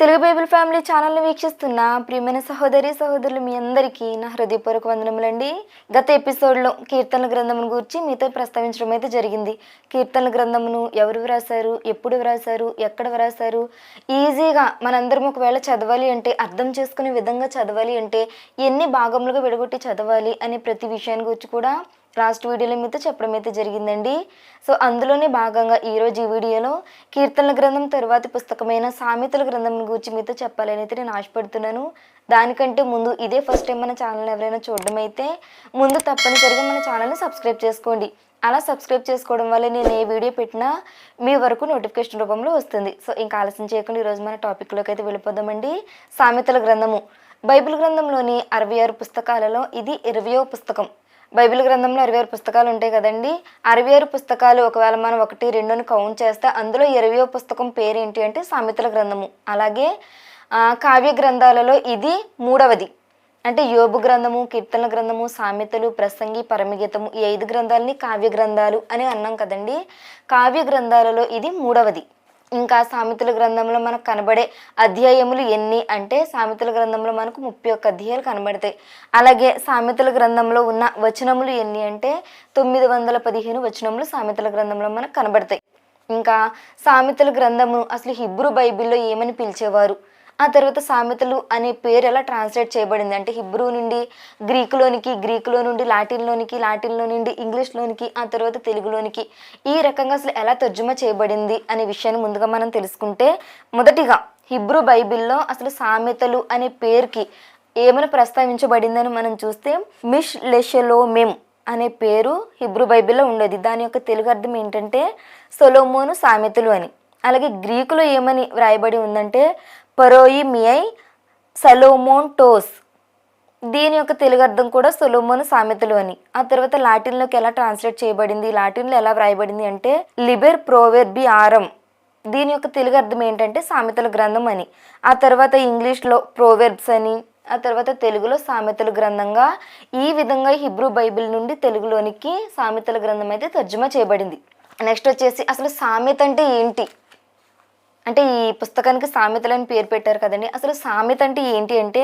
Telugu Bible family ఛానల్ని వీక్షిస్తున్న ప్రియమైన సహోదరి సహోదరులు మీ అందరికీ నా హృదయపూర్వక వందనములండి. గత ఎపిసోడ్లో కీర్తనల గ్రంథమును గురించి మీతో ప్రస్తావించడం అయితే జరిగింది. కీర్తనల గ్రంథమును ఎవరు వ్రాసారు ఎప్పుడు వ్రాసారు ఎక్కడ వ్రాసారు ఈజీగా మనందరం ఒకవేళ చదవాలి అంటే అర్థం చేసుకునే విధంగా చదవాలి అంటే ఎన్ని భాగములుగా విడగొట్టి చదవాలి అనే ప్రతి విషయాన్ని గురించి కూడా లాస్ట్ వీడియోలో మీతో చెప్పడం అయితే జరిగిందండి. సో అందులోనే భాగంగా ఈరోజు ఈ వీడియోలో కీర్తనల గ్రంథం తరువాతి పుస్తకమైన సామెతల గ్రంథం గురించి మీతో చెప్పాలని అయితే నేను ఆశపడుతున్నాను. దానికంటే ముందు ఇదే ఫస్ట్ టైం మన ఛానల్ ఎవరైనా చూడడం అయితే ముందు తప్పనిసరిగా మన ఛానల్ని సబ్స్క్రైబ్ చేసుకోండి. అలా సబ్స్క్రైబ్ చేసుకోవడం వల్ల నేను ఏ వీడియో పెట్టినా మీ వరకు నోటిఫికేషన్ రూపంలో వస్తుంది. సో ఇంకా ఆలస్యం చేయకుండా ఈరోజు మన టాపిక్లోకి అయితే వెళ్ళిపోదామండి. సామెతల గ్రంథము. బైబిల్ గ్రంథంలోని అరవై ఆరు పుస్తకాలలో ఇది ఇరవయో పుస్తకం. బైబిల్ గ్రంథంలో అరవై ఆరు పుస్తకాలు ఉంటాయి కదండి. అరవై ఆరు పుస్తకాలు ఒకవేళ మనం ఒకటి రెండుని కౌంట్ చేస్తే అందులో ఇరవయో పుస్తకం పేరేంటి అంటే సామెతల గ్రంథము. అలాగే కావ్య గ్రంథాలలో ఇది మూడవది. అంటే యోబు గ్రంథము కీర్తనల గ్రంథము సామెతలు ప్రసంగి పరమగీతము ఈ ఐదు గ్రంథాలని కావ్య గ్రంథాలు అని అన్నాం కదండి. కావ్య గ్రంథాలలో ఇది మూడవది. ఇంకా సామెతల గ్రంథంలో మనకు కనబడే అధ్యాయములు ఎన్ని అంటే సామెతల గ్రంథంలో మనకు ముప్పై ఒక్క అధ్యాయాలు కనబడతాయి. అలాగే సామెతల గ్రంథంలో ఉన్న వచనములు ఎన్ని అంటే తొమ్మిది వందల పదిహేను వచనములు సామెతల గ్రంథంలో మనకు కనబడతాయి. ఇంకా సామెతల గ్రంథము అసలు హిబ్రూ బైబిల్లో ఏమని పిలిచేవారు? ఆ తర్వాత సామెతలు అనే పేరు ఎలా ట్రాన్స్లేట్ చేయబడింది అంటే హిబ్రూ నుండి గ్రీకులోనికి గ్రీకులో నుండి లాటిన్లోనికి లాటిన్లో నుండి ఇంగ్లీష్లోనికి ఆ తర్వాత తెలుగులోనికి ఈ రకంగా అసలు ఎలా తర్జుమా చేయబడింది అనే విషయాన్ని ముందుగా మనం తెలుసుకుంటే మొదటిగా హిబ్రూ బైబిల్లో అసలు సామెతలు అనే పేరుకి ఏమైనా ప్రస్తావించబడిందని మనం చూస్తే మిష్ లెషెలోమెమ్ అనే పేరు హిబ్రూ బైబిల్లో ఉండేది. దాని యొక్క తెలుగు అర్థం ఏంటంటే సొలోమోను సామెతలు అని. అలాగే గ్రీకులో ఏమని వ్రాయబడి ఉందంటే పరోయి మియై సలోమోన్ టోస్. దీని యొక్క తెలుగు అర్థం కూడా సొలోమోను సామెతలు అని. ఆ తర్వాత లాటిన్లోకి ఎలా ట్రాన్స్లేట్ చేయబడింది లాటిన్లో ఎలా వ్రాయబడింది అంటే లిబెర్ ప్రోవెర్బి ఆరం. దీని యొక్క తెలుగు అర్థం ఏంటంటే సామెతల గ్రంథం అని. ఆ తర్వాత ఇంగ్లీష్లో ప్రోవెర్బ్స్ అని ఆ తర్వాత తెలుగులో సామెతల గ్రంథంగా ఈ విధంగా హిబ్రూ బైబిల్ నుండి తెలుగులోనికి సామెతల గ్రంథం అయితే తర్జుమా చేయబడింది. నెక్స్ట్ వచ్చేసి అసలు సామెత అంటే ఏంటి? అంటే ఈ పుస్తకానికి సామెతలు అని పేరు పెట్టారు కదండి. అసలు సామెత అంటే ఏంటి అంటే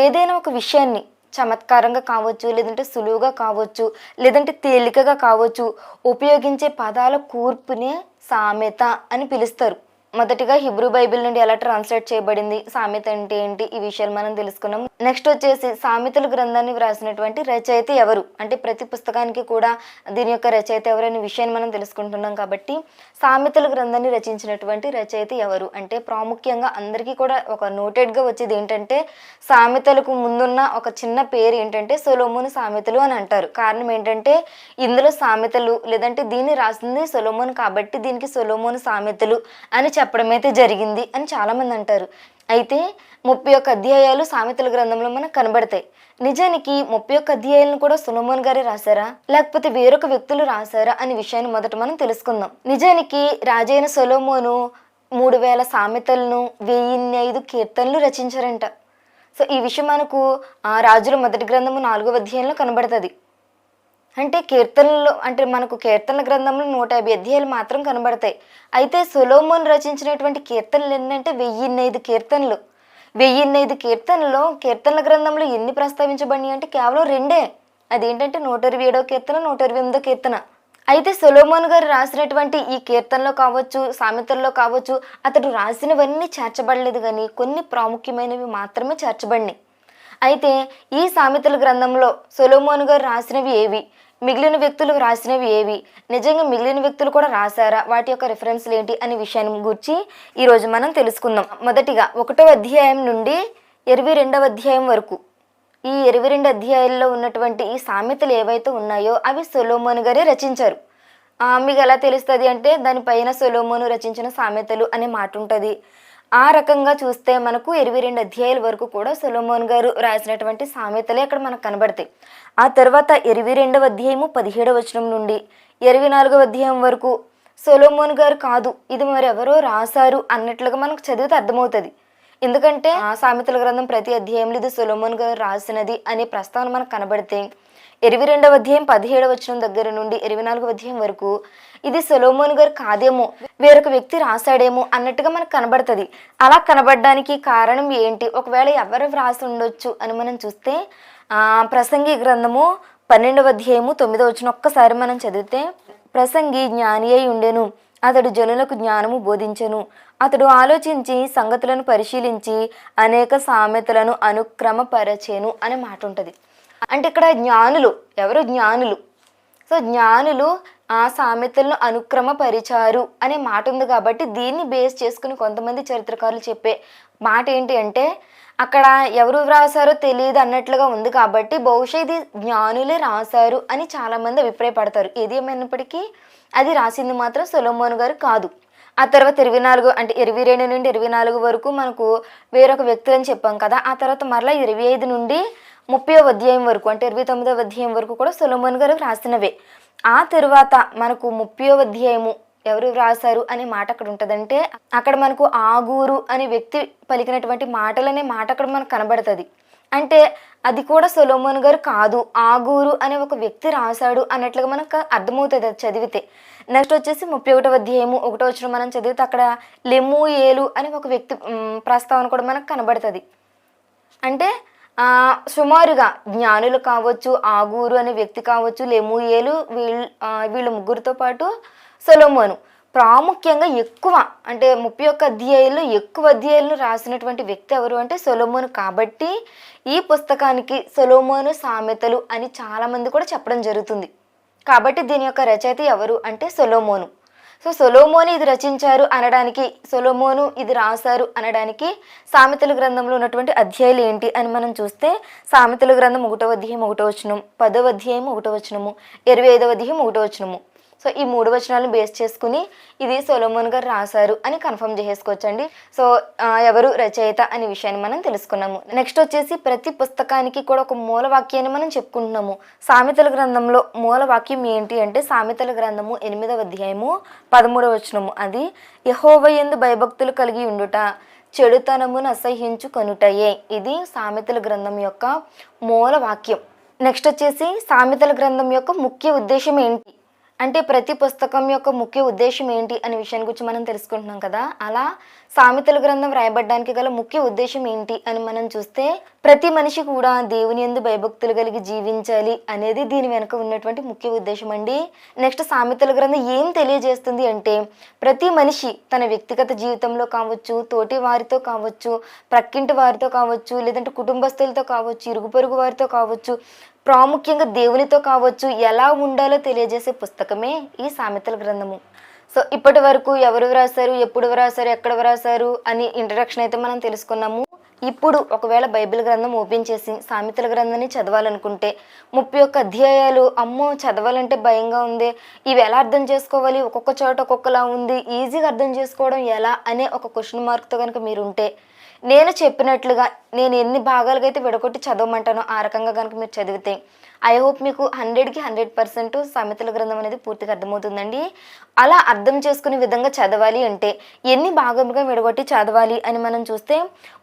ఏదైనా ఒక విషయాన్ని చమత్కారంగా కావచ్చు లేదంటే సులువుగా కావచ్చు లేదంటే తేలికగా కావచ్చు ఉపయోగించే పదాల కూర్పునే సామెత అని పిలుస్తారు. మొదటిగా హిబ్రూ బైబిల్ నుండి ఎలా ట్రాన్స్లేట్ చేయబడింది సామెత అంటే ఏంటి ఈ విషయాలు మనం తెలుసుకున్నాం. నెక్స్ట్ వచ్చేసి సామెతల గ్రంథాన్ని వ్రాసినటువంటి రచయిత ఎవరు? అంటే ప్రతి పుస్తకానికి కూడా దీని యొక్క రచయిత ఎవరు అనే విషయాన్ని మనం తెలుసుకుంటున్నాం కాబట్టి సామెతల గ్రంథాన్ని రచించినటువంటి రచయిత ఎవరు? అంటే ప్రాముఖ్యంగా అందరికీ కూడా ఒక నోటెడ్గా వచ్చేది ఏంటంటే సామెతలకు ముందున్న ఒక చిన్న పేరు ఏంటంటే సొలోమోను సామెతలు అని అంటారు. కారణం ఏంటంటే ఇందులో సామెతలు లేదంటే దీన్ని రాసింది సొలోమోన్ కాబట్టి దీనికి సొలోమోను సామెతలు అని చెప్పడం అయితే జరిగింది అని చాలామంది అంటారు. అయితే ముప్పై ఒక్క అధ్యాయాలు సామెతల గ్రంథంలో మనకు కనబడతాయి. నిజానికి ముప్పై ఒక్క అధ్యాయాలను కూడా సులమోన్ గారే రాశారా? లేకపోతే వేరొక వ్యక్తులు రాశారా అనే విషయాన్ని మొదట మనం తెలుసుకుందాం. నిజానికి రాజైన సొలోమోను మూడు వేల సామెతలను వెయ్యిన్ని ఐదు కీర్తనలు రచించారంట. సో ఈ విషయం మనకు ఆ రాజుల మొదటి గ్రంథము నాలుగో అధ్యాయంలో కనబడుతుంది. అంటే కీర్తనలు అంటే మనకు కీర్తనల గ్రంథంలో నూట యాభై అధ్యాయాలు మాత్రం కనబడతాయి. అయితే సొలోమోన్ రచించినటువంటి కీర్తనలు ఎన్నంటే వెయ్యిన్నైదు కీర్తనలు. వెయ్యిన్నైదు కీర్తనలో కీర్తనల గ్రంథంలో ఎన్ని ప్రస్తావించబడినాయి అంటే కేవలం రెండే. అదేంటంటే నూట ఇరవై ఏడో కీర్తన నూట ఇరవై ఎనిమిదో కీర్తన. అయితే సొలోమోన్ గారు రాసినటువంటి ఈ కీర్తనలో కావచ్చు సామెతల్లో కావచ్చు అతడు రాసినవన్నీ చేర్చబడలేదు కానీ కొన్ని ప్రాముఖ్యమైనవి మాత్రమే చేర్చబడినాయి. అయితే ఈ సామెతల గ్రంథంలో సొలోమోన్ గారు రాసినవి ఏవి? మిగిలిన వ్యక్తులు రాసినవి ఏవి? నిజంగా మిగిలిన వ్యక్తులు కూడా రాశారా? వాటి యొక్క రిఫరెన్స్లు ఏంటి? అనే విషయాన్ని గురించి ఈరోజు మనం తెలుసుకుందాం. మొదటిగా ఒకటో అధ్యాయం నుండి ఇరవై రెండవ అధ్యాయం వరకు. ఈ ఇరవై రెండు అధ్యాయాల్లో ఉన్నటువంటి ఈ సామెతలు ఏవైతే ఉన్నాయో అవి సొలోమోన్ గారే రచించారు. ఆ, మీకు ఎలా తెలుస్తుంది అంటే దానిపైన సొలోమోను రచించిన సామెతలు అనే మాట ఉంటుంది ఆ రకంగా చూస్తే మనకు ఇరవై రెండు అధ్యాయుల వరకు కూడా సొలోమోన్ గారు రాసినటువంటి సామెతలే అక్కడ మనకు కనబడతాయి. ఆ తర్వాత ఇరవై రెండవ అధ్యాయము పదిహేడవ వచనం నుండి ఇరవై నాలుగవ అధ్యాయం వరకు సొలోమోన్ గారు కాదు ఇది మరెవరో రాశారు అన్నట్లుగా మనకు చదివితే అర్థమవుతుంది. ఎందుకంటే ఆ సామెతల గ్రంథం ప్రతి అధ్యాయంలో ఇది సొలోమోన్ గారు రాసినది అనే ప్రస్తావన మనకు కనబడితే ఇరవై రెండవ అధ్యాయం పదిహేడవ వచనం దగ్గర నుండి ఇరవై నాలుగవ అధ్యాయం వరకు ఇది సొలోమోన్ గారు కాదేమో వేరొక వ్యక్తి రాశాడేమో అన్నట్టుగా మనకు కనబడుతుంది. అలా కనబడడానికి కారణం ఏంటి? ఒకవేళ ఎవరు వ్రాసి ఉండొచ్చు అని మనం చూస్తే ప్రసంగి గ్రంథము పన్నెండవ అధ్యాయము తొమ్మిదవ వచ్చిన ఒక్కసారి మనం చదివితే ప్రసంగి జ్ఞాని అయి ఉండెను. అతడు జనులకు జ్ఞానము బోధించెను. అతడు ఆలోచించి సంగతులను పరిశీలించి అనేక సామెతలను అనుక్రమపరచేను అనే మాట ఉంటుంది. అంటే ఇక్కడ జ్ఞానులు ఎవరు జ్ఞానులు? సో జ్ఞానులు ఆ సామెతలను అనుక్రమపరిచారు అనే మాట ఉంది కాబట్టి దీన్ని బేస్ చేసుకుని కొంతమంది చరిత్రకారులు చెప్పే మాట ఏంటి అంటే అక్కడ ఎవరు వ్రాసారో తెలియదు అన్నట్లుగా ఉంది కాబట్టి బహుశా ఇది జ్ఞానులే రాశారు అని చాలామంది అభిప్రాయపడతారు. ఏది ఏమైనప్పటికీ అది రాసింది మాత్రం సొలమోన్ గారు కాదు. ఆ తర్వాత ఇరవై నాలుగు అంటే ఇరవై రెండు నుండి ఇరవై నాలుగు వరకు మనకు వేరొక వ్యక్తులు అని చెప్పాం కదా ఆ తర్వాత మరలా ఇరవై ఐదు నుండి ముప్పై అధ్యాయం వరకు అంటే ఇరవై తొమ్మిదవ అధ్యాయం వరకు కూడా సొలమోన్ గారు రాసినవే ఆ తర్వాత మనకు ముప్పై అధ్యాయము ఎవరు వ్రాసారు అనే మాట అక్కడ ఉంటుందంటే అక్కడ మనకు ఆగూరు అనే వ్యక్తి పలికినటువంటి మాటలు అనే మాట అక్కడ మనకు కనబడుతుంది. అంటే అది కూడా సొలోమోన్ గారు కాదు ఆగూరు అనే ఒక వ్యక్తి రాశాడు అన్నట్లుగా మనకు అర్థమవుతుంది అది చదివితే. నెక్స్ట్ వచ్చేసి ముప్పై ఒకటో అధ్యాయము ఒకటో వచ్చిన మనం చదివితే అక్కడ లెమ్ము ఏలు అనే ఒక వ్యక్తి ప్రస్తావన కూడా మనకు కనబడుతుంది. అంటే సుమారుగా జ్ఞానులు కావచ్చు ఆగూరు అనే వ్యక్తి కావచ్చు లెమూయేలు వీళ్ళు వీళ్ళ ముగ్గురితో పాటు సొలోమోను. ప్రాముఖ్యంగా ఎక్కువ అంటే ముప్పై ఒక్క అధ్యాయుల్లో ఎక్కువ అధ్యాయులను రాసినటువంటి వ్యక్తి ఎవరు అంటే సొలోమోను. కాబట్టి ఈ పుస్తకానికి సొలోమోను సామెతలు అని చాలామంది కూడా చెప్పడం జరుగుతుంది. కాబట్టి దీని యొక్క రచయిత ఎవరు అంటే సొలోమోను. సో సొలోమోని ఇది రచించారు అనడానికి సొలోమోను ఇది రాశారు అనడానికి సామెతల గ్రంథంలో ఉన్నటువంటి అధ్యాయులు ఏంటి అని మనం చూస్తే సామెతల గ్రంథం ఒకటో అధ్యాయం ఒకటో వచనం పదవ అధ్యాయం ఒకటో వచనము ఇరవై ఐదవ అధ్యాయం ఒకటో వచనము. సో ఈ మూడు వచనాలను బేస్ చేసుకుని ఇది సొలోమోన్ గారు రాశారు అని కన్ఫర్మ్ చేసేసుకోవచ్చండి. సో ఎవరు రచయిత అనే విషయాన్ని మనం తెలుసుకున్నాము. నెక్స్ట్ వచ్చేసి ప్రతి పుస్తకానికి కూడా ఒక మూల వాక్యాన్ని మనం చెప్పుకుంటున్నాము. సామెతల గ్రంథంలో మూల వాక్యం ఏంటి అంటే సామెతల గ్రంథము ఎనిమిదవ అధ్యాయము పదమూడవ వచనము. అది యహోవయందు భయభక్తులు కలిగి ఉండుట చెడుతనమును అసహ్యించు కొనుటయే ఇది సామెతల గ్రంథం యొక్క మూల వాక్యం నెక్స్ట్ వచ్చేసి సామెతల గ్రంథం యొక్క ముఖ్య ఉద్దేశం ఏంటి? అంటే ప్రతి పుస్తకం యొక్క ముఖ్య ఉద్దేశం ఏంటి అనే విషయాన్ని గురించి మనం తెలుసుకుంటున్నాం కదా. అలా సామెతల గ్రంథం రాయబడడానికి గల ముఖ్య ఉద్దేశం ఏంటి అని మనం చూస్తే ప్రతి మనిషి కూడా దేవుని ఎందు భయభక్తులు కలిగి జీవించాలి అనేది దీని వెనుక ఉన్నటువంటి ముఖ్య ఉద్దేశం అండి. నెక్స్ట్ సామెతల గ్రంథం ఏం తెలియజేస్తుంది అంటే ప్రతి మనిషి తన వ్యక్తిగత జీవితంలో కావచ్చు తోటి వారితో కావచ్చు ప్రక్కింటి వారితో కావచ్చు లేదంటే కుటుంబస్తులతో కావచ్చు ఇరుగు పొరుగు వారితో కావచ్చు ప్రాముఖ్యంగా దేవునితో కావచ్చు ఎలా ఉండాలో తెలియజేసే పుస్తకమే ఈ సామెతల గ్రంథము. సో ఇప్పటి వరకు ఎవరు వ్రాసారు ఎప్పుడు వ్రాసారు ఎక్కడ వ్రాసారు అని ఇంట్రడక్షన్ అయితే మనం తెలుసుకున్నాము. ఇప్పుడు ఒకవేళ బైబిల్ గ్రంథం ఓపెన్ చేసి సామెతల గ్రంథాన్ని చదవాలనుకుంటే ముప్పై ఒక్క అధ్యాయాలు అమ్మో చదవాలంటే భయంగా ఉంది. ఇవి ఎలా అర్థం చేసుకోవాలి? ఒక్కొక్క చోట ఒక్కొక్కలా ఉంది. ఈజీగా అర్థం చేసుకోవడం ఎలా అనే ఒక క్వశ్చన్ మార్క్తో కనుక మీరు ఉంటే నేను చెప్పినట్లుగా నేను ఎన్ని భాగాలుగా అయితే విడగొట్టి చదవమంటానో ఆ రకంగా కనుక మీరు చదివితే ఐ హోప్ మీకు హండ్రెడ్కి హండ్రెడ్ పర్సెంట్ సామెతల గ్రంథం అనేది పూర్తిగా అర్థమవుతుందండి. అలా అర్థం చేసుకునే విధంగా చదవాలి అంటే ఎన్ని భాగంగా విడగొట్టి చదవాలి అని మనం చూస్తే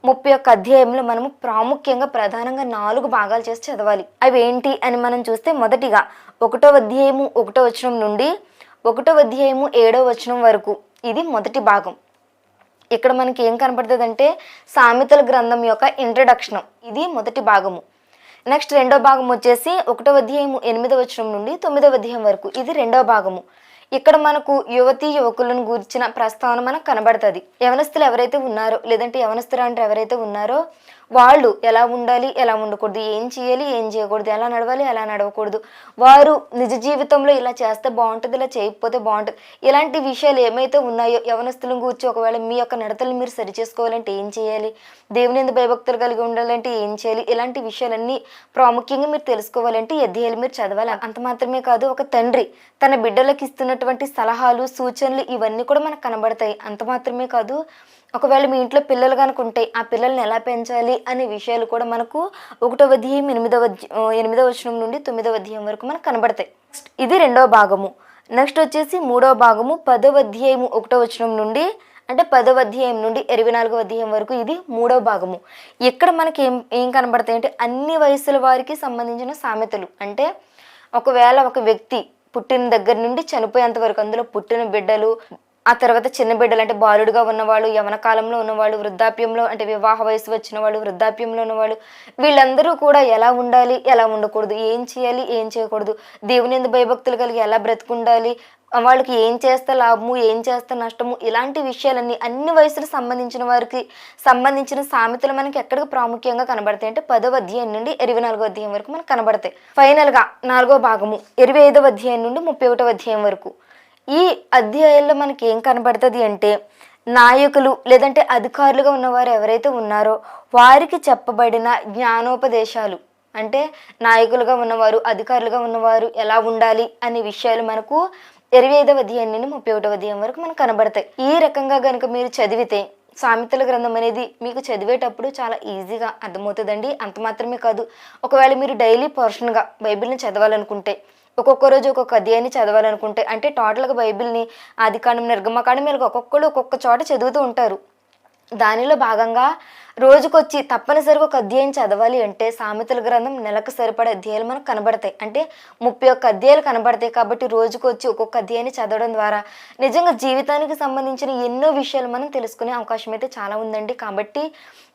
ముప్పై ఒక్క అధ్యాయంలో మనము ప్రాముఖ్యంగా ప్రధానంగా నాలుగు భాగాలు చేసి చదవాలి. అవి ఏంటి అని మనం చూస్తే మొదటిగా ఒకటో అధ్యాయము ఒకటో వచనం నుండి ఒకటో అధ్యాయము ఏడో వచనం వరకు. ఇది మొదటి భాగం. ఇక్కడ మనకి ఏం కనపడుతుంది అంటే సామెతల గ్రంథం యొక్క ఇంట్రడక్షన్ ఇది మొదటి భాగము. నెక్స్ట్ రెండో భాగం వచ్చేసి ఒకటో అధ్యాయము ఎనిమిదవ వచనం నుండి తొమ్మిదవ అధ్యాయం వరకు. ఇది రెండో భాగము. ఇక్కడ మనకు యువతి యువకులను గురించిన ప్రస్తావన మనకు కనబడుతుంది. యవనస్తులు ఎవరైతే ఉన్నారో లేదంటే యవనస్తులు అంటే ఎవరైతే ఉన్నారో వాళ్ళు ఎలా ఉండాలి ఎలా ఉండకూడదు ఏం చేయాలి ఏం చేయకూడదు ఎలా నడవాలి ఎలా నడవకూడదు. వారు నిజ జీవితంలో ఇలా చేస్తే బాగుంటుంది ఇలా చేయకపోతే బాగుంటుంది. ఇలాంటి విషయాలు ఏమైతే ఉన్నాయో యవనస్తులను గురించి ఒకవేళ మీ యొక్క నడతలు మీరు సరి చేసుకోవాలంటే ఏం చేయాలి? దేవుని ఎందు భయభక్తులు కలిగి ఉండాలంటే ఏం చేయాలి? ఇలాంటి విషయాలన్నీ ప్రాముఖ్యంగా మీరు తెలుసుకోవాలంటే ఎద్దేయాలి మీరు చదవాలి. అంత మాత్రమే కాదు ఒక తండ్రి తన బిడ్డలకు ఇస్తున్నటువంటి సలహాలు సూచనలు ఇవన్నీ కూడా మనకు కనబడతాయి. అంత మాత్రమే కాదు ఒకవేళ మీ ఇంట్లో పిల్లలు కనుక ఉంటే ఆ పిల్లల్ని ఎలా పెంచాలి అనే విషయాలు కూడా మనకు ఒకటో అధ్యాయం ఎనిమిదవ ఎనిమిదవ వచనం నుండి తొమ్మిదవ అధ్యాయం వరకు మనకు కనబడతాయి. ఇది రెండవ భాగము. నెక్స్ట్ వచ్చేసి మూడవ భాగము పదవ అధ్యాయము ఒకటో వచనం నుండి అంటే పదవ అధ్యాయం నుండి ఇరవై నాలుగవ అధ్యాయం వరకు ఇది మూడవ భాగము. ఇక్కడ మనకి ఏం ఏం కనబడతాయి అంటే అన్ని వయసుల వారికి సంబంధించిన సామెతలు. అంటే ఒకవేళ ఒక వ్యక్తి పుట్టిన దగ్గర నుండి చనిపోయేంత వరకు అందులో పుట్టిన బిడ్డలు ఆ తర్వాత చిన్న బిడ్డలు అంటే బాలుడుగా ఉన్నవాళ్ళు యవన కాలంలో ఉన్నవాళ్ళు వృద్ధాప్యంలో అంటే వివాహ వయసు వచ్చిన వాళ్ళు వృద్ధాప్యంలో ఉన్నవాళ్ళు వీళ్ళందరూ కూడా ఎలా ఉండాలి ఎలా ఉండకూడదు ఏం చేయాలి ఏం చేయకూడదు దేవుని ఎందు భయభక్తులు కలిగి ఎలా బ్రతుకుండాలి వాళ్ళకి ఏం చేస్తే లాభము ఏం చేస్తే నష్టము ఇలాంటి విషయాలన్నీ అన్ని వయసులకు సంబంధించిన వారికి సంబంధించిన సామెతలు మనకి ఎక్కడికి ప్రాముఖ్యంగా కనబడతాయి అంటే పదవ అధ్యాయం నుండి ఇరవై నాలుగో అధ్యాయం వరకు మనకు కనబడతాయి. ఫైనల్గా నాలుగో భాగము ఇరవై ఐదవ అధ్యాయం నుండి ముప్పై ఒకటో అధ్యాయం వరకు. ఈ అధ్యాయంలో మనకి ఏం కనబడుతుంది అంటే నాయకులు లేదంటే అధికారులుగా ఉన్నవారు ఎవరైతే ఉన్నారో వారికి చెప్పబడిన జ్ఞానోపదేశాలు. అంటే నాయకులుగా ఉన్నవారు అధికారులుగా ఉన్నవారు ఎలా ఉండాలి అనే విషయాలు మనకు ఇరవై ఐదవ అధ్యాయం నుండి ముప్పై ఒకటవ అధ్యాయం వరకు మనకు కనబడతాయి. ఈ రకంగా కనుక మీరు చదివితే సామెతల గ్రంథం అనేది మీకు చదివేటప్పుడు చాలా ఈజీగా అర్థమవుతుందండి. అంత మాత్రమే కాదు. ఒకవేళ మీరు డైలీ పోర్షన్గా బైబిల్ని చదవాలనుకుంటే ఒక్కొక్క రోజు ఒక్కొక్క అధ్యాయాన్ని చదవాలనుకుంటే అంటే టోటల్గా బైబిల్ని ఆదికాండం నిర్గమకాండం ఇలా ఒక్కొక్కరు ఒక్కొక్క చోట చదువుతూ ఉంటారు. దానిలో భాగంగా రోజుకొచ్చి తప్పనిసరిగా ఒక అధ్యాయం చదవాలి అంటే సామెతల గ్రంథం నెలకు సరిపడే అధ్యాయాలు మనకు కనబడతాయి. అంటే ముప్పై ఒక్క అధ్యాయాలు కనబడతాయి కాబట్టి రోజుకొచ్చి ఒక్కొక్క అధ్యాయాన్ని చదవడం ద్వారా నిజంగా జీవితానికి సంబంధించిన ఎన్నో విషయాలు మనం తెలుసుకునే అవకాశం అయితే చాలా ఉందండి. కాబట్టి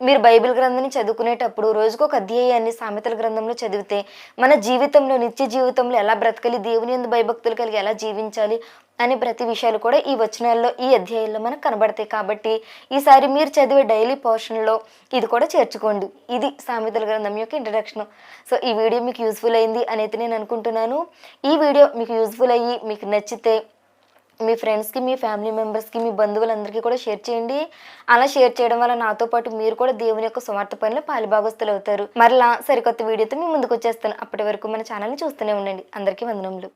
మీరు బైబిల్ గ్రంథాన్ని చదువుకునేటప్పుడు రోజుకొక అధ్యాయాన్ని సామెతల గ్రంథంలో చదివితే మన జీవితంలో నిత్య జీవితంలో ఎలా బ్రతకాలి దేవుని ఎందు భయభక్తులు కలిగి ఎలా జీవించాలి అని ప్రతి విషయాలు కూడా ఈ వచనాల్లో ఈ అధ్యాయంలో మనకు కనబడతాయి. కాబట్టి ఈసారి మీరు చదివే డైలీ పోర్షన్లో ఇది కూడా చేర్చుకోండి. ఇది సామెతల గ్రంథం యొక్క ఇంట్రడక్షన్ సో ఈ వీడియో మీకు యూస్ఫుల్ అయింది అనేది నేను అనుకుంటున్నాను. ఈ వీడియో మీకు యూస్ఫుల్ అయ్యి మీకు నచ్చితే మీ ఫ్రెండ్స్కి మీ ఫ్యామిలీ మెంబర్స్కి మీ బంధువులందరికీ కూడా షేర్ చేయండి. అలా షేర్ చేయడం వల్ల నాతో పాటు మీరు కూడా దేవుని యొక్క సువార్త పనిలో పాలుభాగస్తులు అవుతారు. మరలా సరికొత్త వీడియోతో మీ ముందుకు వచ్చేస్తాను. అప్పటి వరకు మన ఛానల్ని చూస్తూనే ఉండండి. అందరికీ వందనములు.